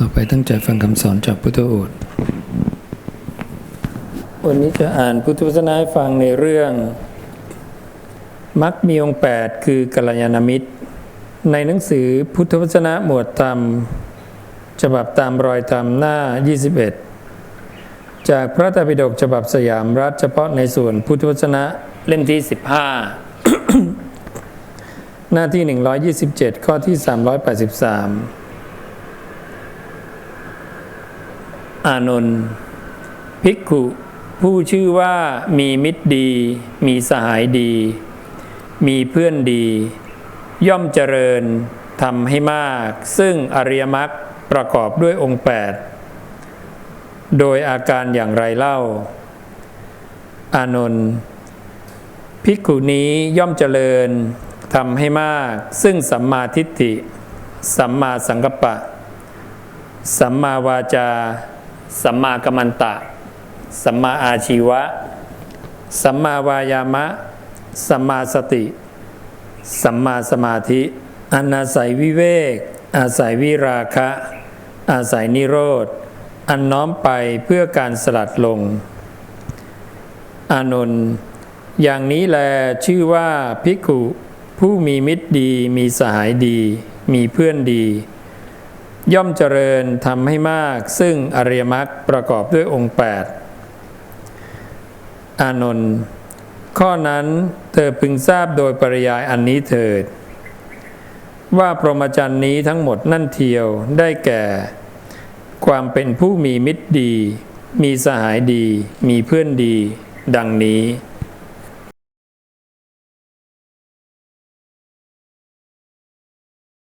ต่อไปตั้งใจฟังคำสอนจากพุทธโอษฐ์วันนี้จะอ่านพุทธวจนะให้ฟังในเรื่องมักมีองค์8คือกัลยาณมิตร ในหนังสือพุทธวจนะหมวดธรรมฉบับตามรอยธรรมหน้า 21 จากพระตรปิฎกฉบับสยามรัฐเฉพาะในส่วนพุทธวจนะเล่มที่ 15 หน้าที่ 127 ข้อที่ 383 อานนท์ภิกขุผู้ชื่อว่ามีมิตรดี มีสหายดี มีเพื่อนดี ย่อมเจริญทำให้มาก ซึ่งอริยมรรคประกอบด้วยองค์ 8 โดยอาการอย่างไรเล่า อานนท์ภิกขุนี้ย่อมเจริญทำให้มาก ซึ่งสัมมาทิฏฐิ สัมมาสังกัปปะ สัมมาวาจา สัมมากัมมันตะ สัมมาอาชีวะ สัมมาวายามะ สัมมาสติ สัมมาสมาธิอนาศัยวิเวก อาศัยวิราคะ อาศัยนิโรธ อันน้อมไปเพื่อการสลัดลง อานนท์อย่างนี้แลชื่อว่าภิกขุผู้มีมิตรดี มีสหายดี มีเพื่อนดี ย่อมเจริญทำให้มาก ซึ่งอริยมรรคประกอบด้วยองค์ 8 อานนท์ข้อนั้นเธอพึงทราบโดยปริยายอันนี้เถิด ว่าพรหมจรรย์นี้ทั้งหมดนั่นเทียวได้แก่ ความเป็นผู้มีมิตรดี มีสหายดี มีเพื่อนดี ดังนี้